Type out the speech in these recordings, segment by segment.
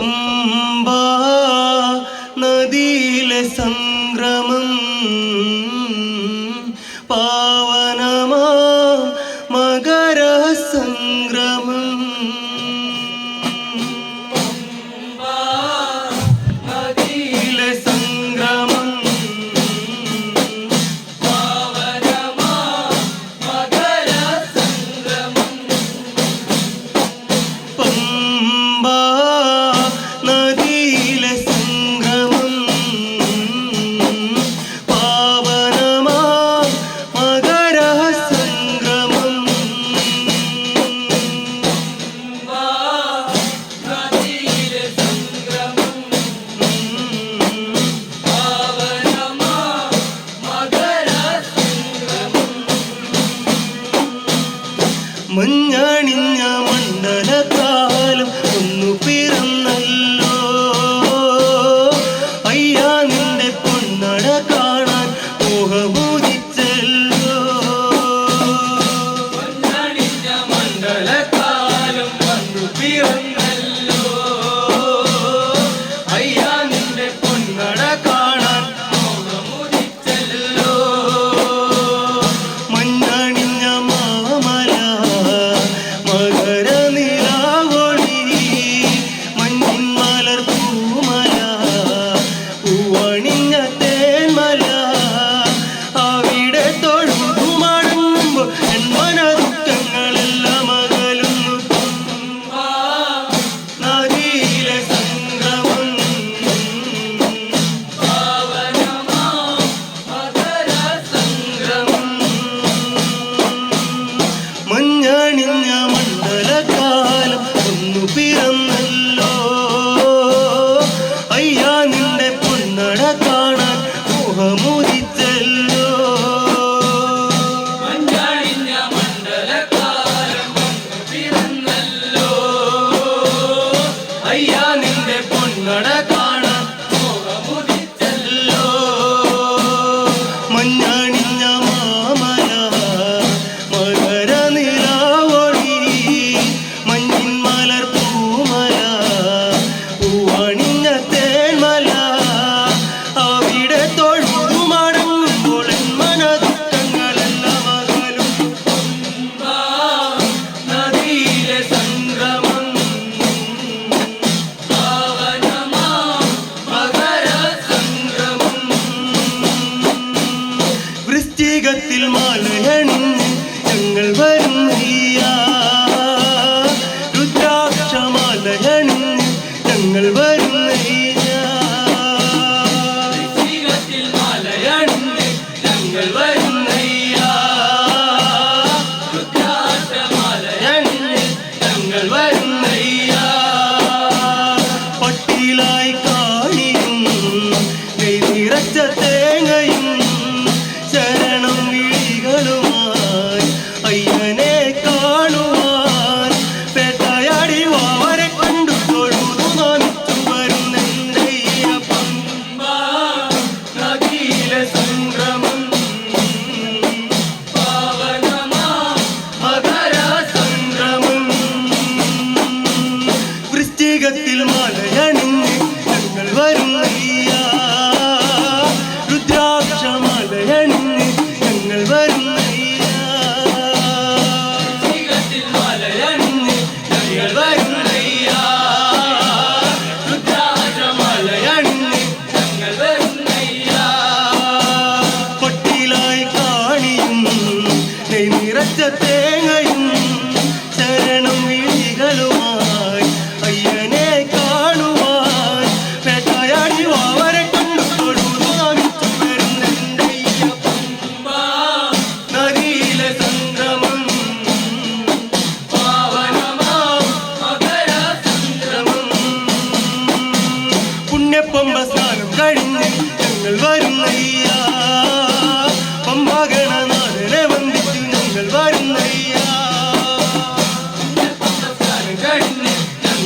ثم മഞ്ഞണിഞ്ഞ മണ്ഡലകാലം ഒന്നു പിറന്നല്ലോ. അയ്യാ നിന്റെ പൊന്നട കാണാൻ മോഹമോദിച്ചല്ലോ മണ്ഡലകാലം വന്നു പിറന്നു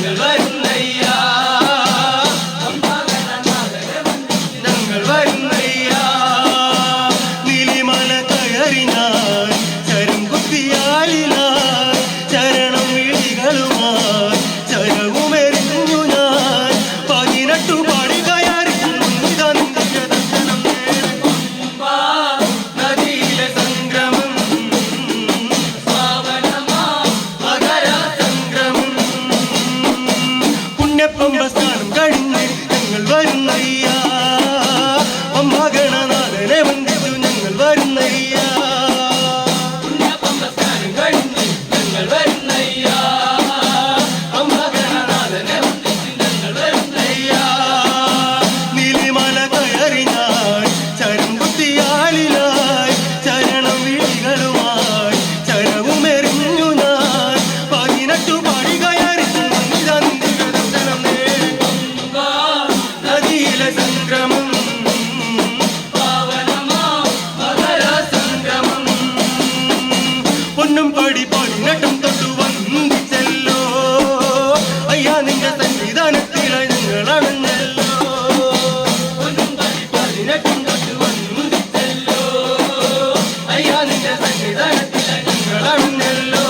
제발 പൊന്നും കൊടി പൊന്നട്ടും തൊട്ടു വന്നിച്ചല്ലോ അയ്യാ നിന്റെ സന്നിധാനത്തില ഞങ്ങളാണെന്നല്ലോ. പൊന്നും കൊടി പൊന്നട്ടും തൊട്ടു വന്നിച്ചല്ലോ അയ്യാ നിന്റെ സന്നിധാനത്തില ഞങ്ങളാണെന്നല്ലോ.